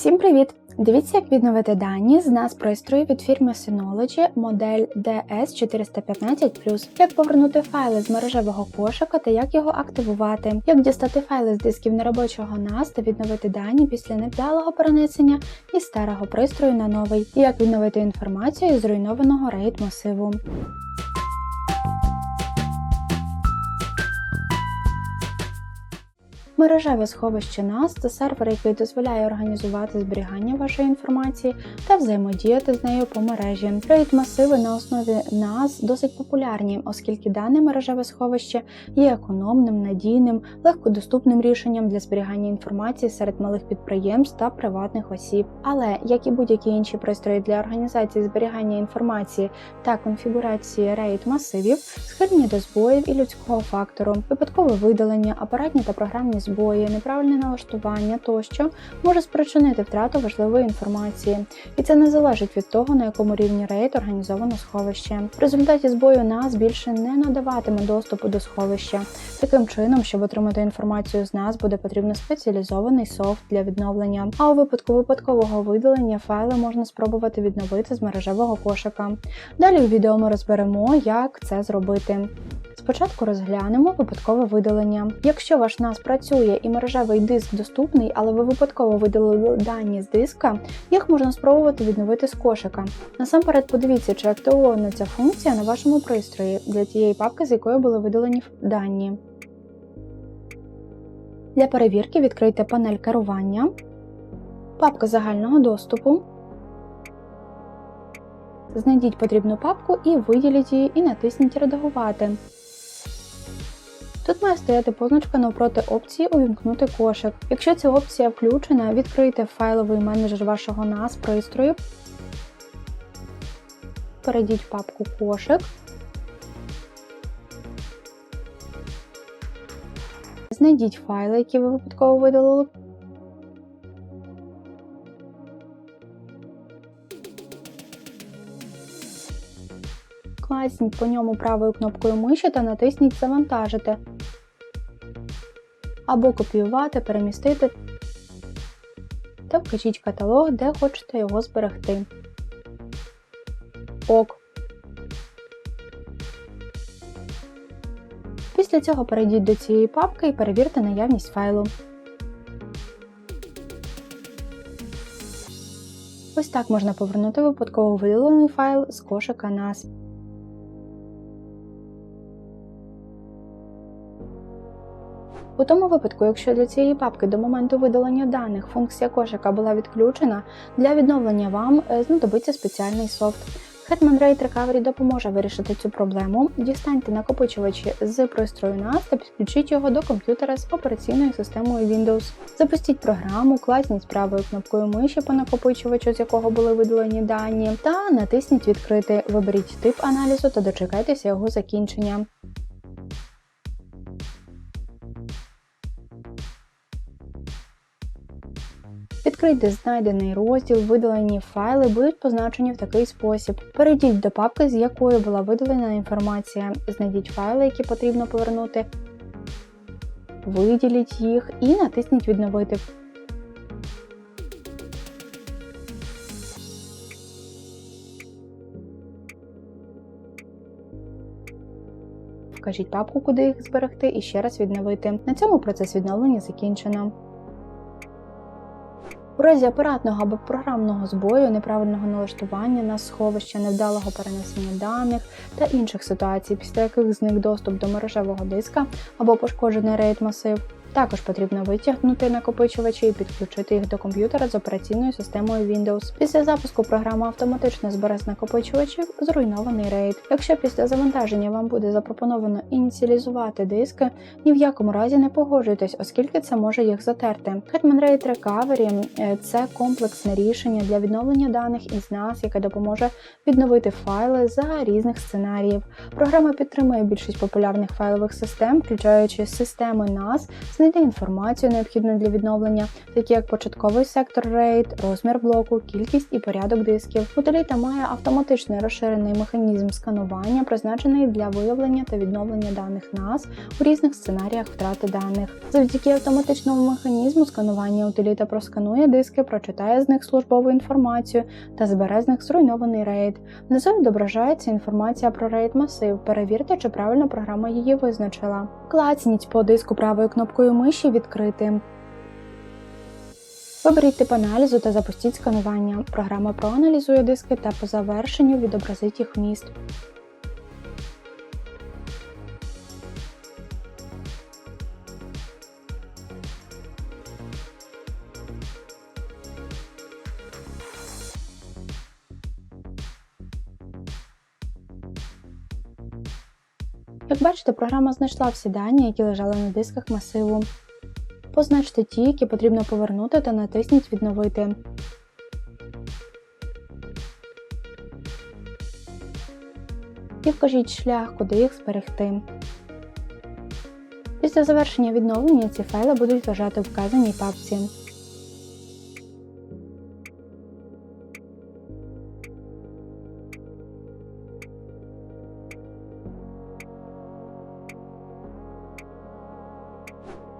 Всім привіт! Дивіться, як відновити дані з нас пристрою від фірми Synology модель DS415+, як повернути файли з мережевого кошика та як його активувати, як дістати файли з дисків неробочого NAS та відновити дані після невдалого перенесення із старого пристрою на новий, і як відновити інформацію з зруйнованого RAID масиву. Мережеве сховище NAS – це сервер, який дозволяє організувати зберігання вашої інформації та взаємодіяти з нею по мережі. RAID масиви на основі NAS досить популярні, оскільки дане мережеве сховище є економним, надійним, легкодоступним рішенням для зберігання інформації серед малих підприємств та приватних осіб. Але як і будь-які інші пристрої для організації зберігання інформації та конфігурації RAID масивів, схильні до збоїв і людського фактору, випадкове видалення, апаратні та програмні збої, неправильне налаштування тощо може спричинити втрату важливої інформації, і це не залежить від того, на якому рівні RAID організовано сховище. В результаті збою нас більше не надаватиме доступу до сховища. Таким чином, щоб отримати інформацію з нас, буде потрібно спеціалізований софт для відновлення. А у випадку випадкового видалення файли можна спробувати відновити з мережевого кошика. Далі у відео ми розберемо, як це зробити. Спочатку розглянемо випадкове видалення. Якщо ваш NAS працює і мережевий диск доступний, але ви випадково видалили дані з диска, їх можна спробувати відновити з кошика. Насамперед подивіться, чи активована ця функція на вашому пристрої для тієї папки, з якої були видалені дані. Для перевірки відкрийте панель керування, папка загального доступу. Знайдіть потрібну папку і виділіть її, і натисніть Редагувати. Тут має стояти позначка навпроти опції Увімкнути кошик. Якщо ця опція включена, відкрийте файловий менеджер вашого NAS пристрою, перейдіть в папку Кошик. Знайдіть файли, які ви випадково видалили. Класніть по ньому правою кнопкою миші та натисніть Завантажити або копіювати, перемістити та вкажіть каталог, де хочете його зберегти. ОК. Після цього перейдіть до цієї папки і перевірте наявність файлу. Ось так можна повернути випадково видалений файл з кошика NAS. У тому випадку, якщо для цієї папки до моменту видалення даних функція кошика була відключена, для відновлення вам е, знадобиться спеціальний софт. Hetman RAID Recovery допоможе вирішити цю проблему. Дістаньте накопичувачі з пристрою NAS та підключіть його до комп'ютера з операційною системою Windows. Запустіть програму, класніть правою кнопкою миші по накопичувачу, з якого були видалені дані, та натисніть Відкрити. Виберіть тип аналізу та дочекайтеся його закінчення. Відкрийте знайдений розділ, видалені файли будуть позначені в такий спосіб. Перейдіть до папки, з якої була видалена інформація, знайдіть файли, які потрібно повернути, виділіть їх і натисніть Відновити. Вкажіть папку, куди їх зберегти, і ще раз відновити. На цьому процес відновлення закінчено. У разі апаратного або програмного збою, неправильного налаштування на сховище, невдалого перенесення даних та інших ситуацій, після яких зник доступ до мережевого диска або пошкоджений рейд масив, також потрібно витягнути накопичувачі і підключити їх до комп'ютера з операційною системою Windows. Після запуску програма автоматично збере з накопичувачів зруйнований RAID. Якщо після завантаження вам буде запропоновано ініціалізувати диски, ні в якому разі не погоджуйтесь, оскільки це може їх затерти. Hetman RAID Recovery – це комплексне рішення для відновлення даних із нас, яке допоможе відновити файли за різних сценаріїв. Програма підтримує більшість популярних файлових систем, включаючи системи NAS з Знайди інформацію, необхідну для відновлення, такі як початковий сектор RAID, розмір блоку, кількість і порядок дисків. Утиліта має автоматичний розширений механізм сканування, призначений для виявлення та відновлення даних NAS у різних сценаріях втрати даних. Завдяки автоматичному механізму сканування утиліта просканує диски, прочитає з них службову інформацію та збере з них зруйнований RAID. Внизу відображається інформація про RAID масив. Перевірте, чи правильно програма її визначила. Клацніть по диску правою кнопкою миші відкрити. Виберіть тип аналізу та запустіть сканування. Програма проаналізує диски та по завершенню відобразить їх вміст. Як бачите, програма знайшла всі дані, які лежали на дисках масиву. Позначте ті, які потрібно повернути та натисніть Відновити. І вкажіть шлях, куди їх зберегти. Після завершення відновлення ці файли будуть лежати в вказаній папці.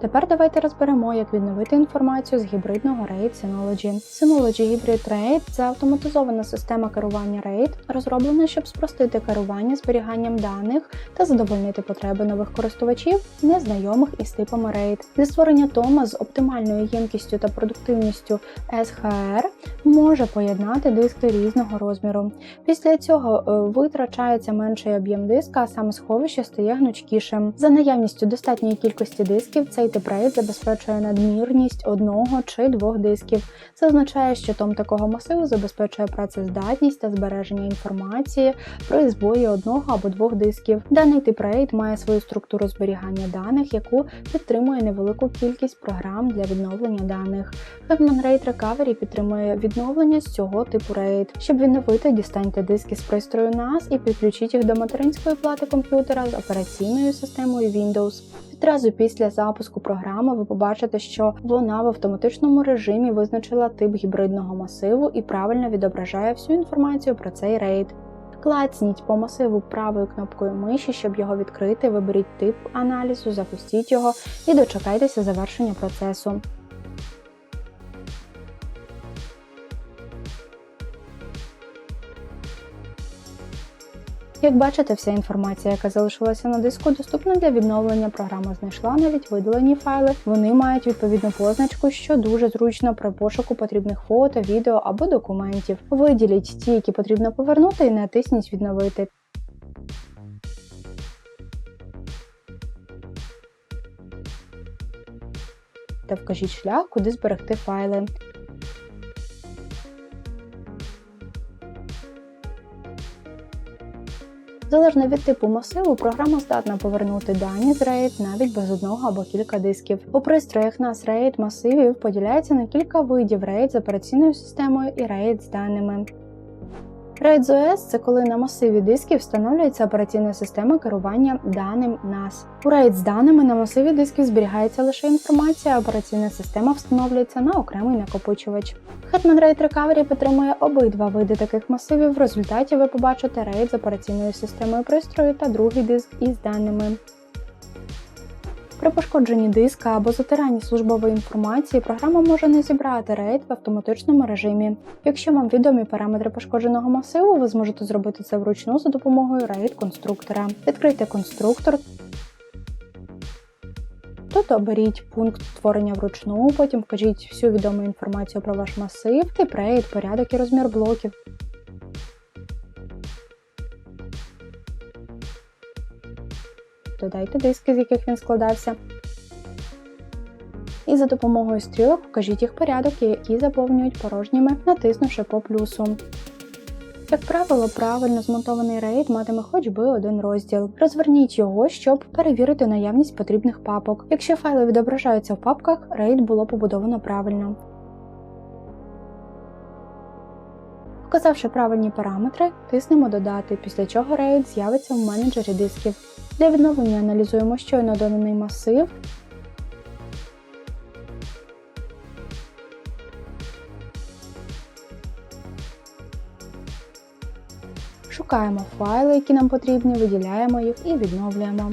Тепер давайте розберемо, як відновити інформацію з гібридного RAID Synology. Synology Hybrid RAID – це автоматизована система керування RAID, розроблена, щоб спростити керування зберіганням даних та задовольнити потреби нових користувачів, незнайомих із типами RAID. Для створення тома з оптимальною ємкістю та продуктивністю SHR може поєднати диски різного розміру. Після цього е, витрачається менший об'єм диска, а саме сховище стає гнучкішим. За наявністю достатньої кількості дисків цей RAID забезпечує надмірність одного чи двох дисків. Це означає, що том такого масиву забезпечує працездатність та збереження інформації при збої одного або двох дисків. Даний тип RAID має свою структуру зберігання даних, яку підтримує невелику кількість програм для відновлення даних. Hetman RAID Recovery підтримує відновлення з цього типу RAID. Щоб відновити, дістаньте диски з пристрою NAS і підключіть їх до материнської плати комп'ютера з операційною системою Windows. Відразу після запуску програми ви побачите, що вона в автоматичному режимі визначила тип гібридного масиву і правильно відображає всю інформацію про цей рейд. Клацніть по масиву правою кнопкою миші, щоб його відкрити, виберіть тип аналізу, запустіть його і дочекайтеся завершення процесу. Як бачите, вся інформація, яка залишилася на диску, доступна для відновлення. Програма знайшла навіть видалені файли. Вони мають відповідну позначку, що дуже зручно при пошуку потрібних фото, відео або документів. Виділіть ті, які потрібно повернути, і натисніть Відновити. Та вкажіть шлях, куди зберегти файли. Залежно від типу масиву, програма здатна повернути дані з RAID навіть без одного або кілька дисків. У пристроях нас RAID масивів поділяється на кілька видів RAID з операційною системою і RAID з даними. RAID з OS – це коли на масиві дисків встановлюється операційна система керування даним NAS. У RAID з даними на масиві дисків зберігається лише інформація, а операційна система встановлюється на окремий накопичувач. Hetman RAID Recovery підтримує обидва види таких масивів. В результаті ви побачите RAID з операційною системою пристрою та другий диск із даними. При пошкодженні диска або затиранні службової інформації програма може не зібрати RAID в автоматичному режимі. Якщо вам відомі параметри пошкодженого масиву, ви зможете зробити це вручну за допомогою RAID конструктора. Відкрийте конструктор. Тут оберіть пункт створення вручну, потім вкажіть всю відому інформацію про ваш масив, тип RAID, порядок і розмір блоків. Додайте диски, з яких він складався. І за допомогою стрілок вкажіть їх порядок, які заповнюють порожніми, натиснувши по плюсу. Як правило, правильно змонтований RAID матиме хоч би один розділ. Розверніть його, щоб перевірити наявність потрібних папок. Якщо файли відображаються в папках, RAID було побудовано правильно. Вказавши правильні параметри, тиснемо Додати, після чого рейд з'явиться в менеджері дисків. Для відновлення аналізуємо щойно доданий масив. Шукаємо файли, які нам потрібні, виділяємо їх і відновлюємо.